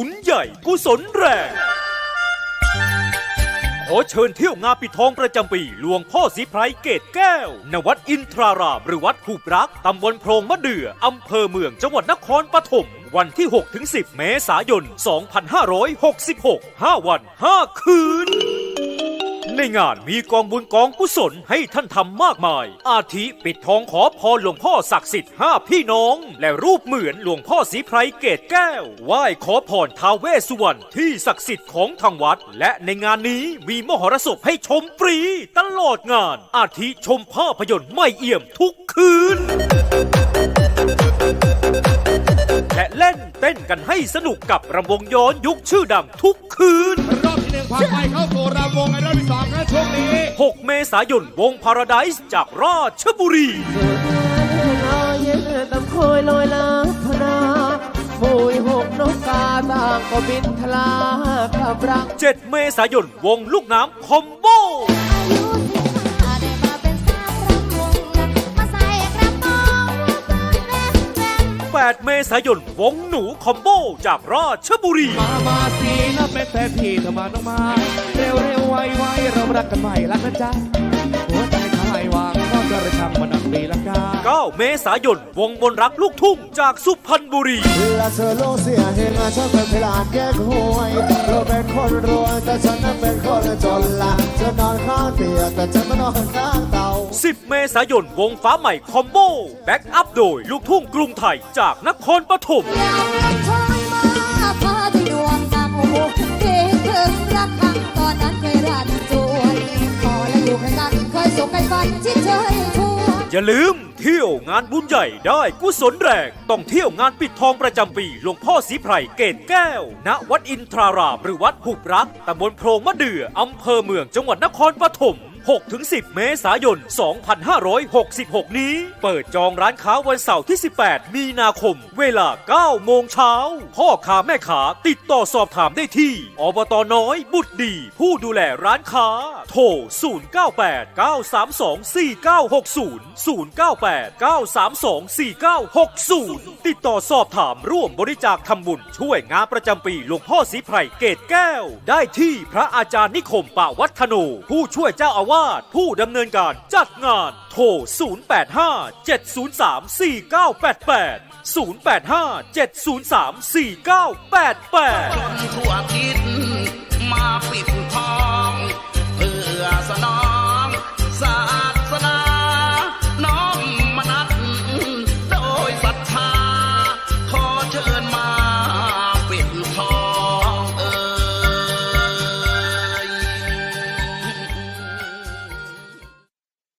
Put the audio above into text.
บุนใหญ่กุศลแรงขอเชิญเที่ยวงานปิดทองประจำปี หลวงพ่อสีไพรเกตแก้ว ณ วัดอินทราราม หรือวัดหูบรัก ตำบลโพรงมะเดื่ออำเภอเมืองจังหวัดนครปฐม วันที่ 6-10 เมษายน 2566 5 วัน 5 คืน ในงานมีกองบุญกองกุศลให้ท่านทำมากมาย อาทิปิดทองขอพรหลวงพ่อศักดิ์สิทธิ์ห้าพี่น้อง และรูปเหมือนหลวงพ่อสีไพรเกตแก้ว ไหว้ขอพรท้าวเวสสุวรรณที่ศักดิ์สิทธิ์ของทางวัด และในงานนี้มีมหรสพให้ชมฟรีตลอดงาน อาทิชมภาพยนตร์ไม่เอี่ยมทุกคืนและเล่นเต้นกันให้สนุกกับรำวงย้อนยุคชื่อดังทุกคืน รอบที่หนึ่งผ่านไปเข้าสู่รำวงในรอบที่สองนะช่วงนี้ 6 เมษายนวงพาราไดซ์จากราชบุรีนาเย็นตำโคยลอยลาพนาปุยหกนกกาต่างก็บินทลากลับรัก7เมษายนวงลูกน้ำคอมโบ อายุ 8 เมษายน วงหนูคอมโบจากราชบุรี มา มาสีแล้วเป็นแต่พี่เธอมาต้องมา เร็วเร็วไวไวเรารักกันใหม่รักนะจ๊ะ หัวใจทายวางก็จะระชังมันนักปีละกา9 เมษายน วงมนรักลูกทุ่งจากสุพรรณบุรีและเธอโลกเสียเหตุงานฉันเป็นพลานแก้หวยเราเป็นคนรวยแต่ฉันนั้นเป็นคนจนละเธอนอนข้างเตียงแต่ฉันมานอนข้างเตา 10 เมษายนวงฟ้าใหม่คอมโบแบ็กอัพโดยลูกทุ่งกรุงไทยจากนครปฐมอยากรักคอยมาพาที่ดวงตาโอ้โหคิดถึงรักครั้งตอนนั้นเคยรันจวนพอและอยู่ข้างกันเคยสุขกันฝันชิดเชยชวนอย่าลืมเที่ยวงานบุญใหญ่ได้กุศลแรงต้องเที่ยวงานปิดทองประจำปีหลวงพ่อสีไพรเกตแก้ว ณ วัดอินทรารามหรือวัดหุบรักตำบลโพรงมะเดื่ออำเภอเมืองจังหวัดนครปฐม 6-10 เมษายน 2566 นี้ เปิดจองร้านค้าวันเสาร์ที่ 18 มีนาคม เวลา 9 โมงเช้า พ่อค้าแม่ค้าติดต่อสอบถามได้ที่ อบตน้อยบุตรดี ผู้ดูแลร้านค้า โทร 098 932 4960 098 932 4960 ติดต่อสอบถามร่วมบริจาคทำบุญ ช่วยงานประจำปีหลวงพ่อสีไพรเกตแก้ว ได้ที่พระอาจารย์นิคมป่าวัฒโน ผู้ช่วยเจ้าอาวาสว่าผู้ดำเนินการจัดงานโทร 085 703 4988 085 703 4988ทั่วทิศมาปิดทอง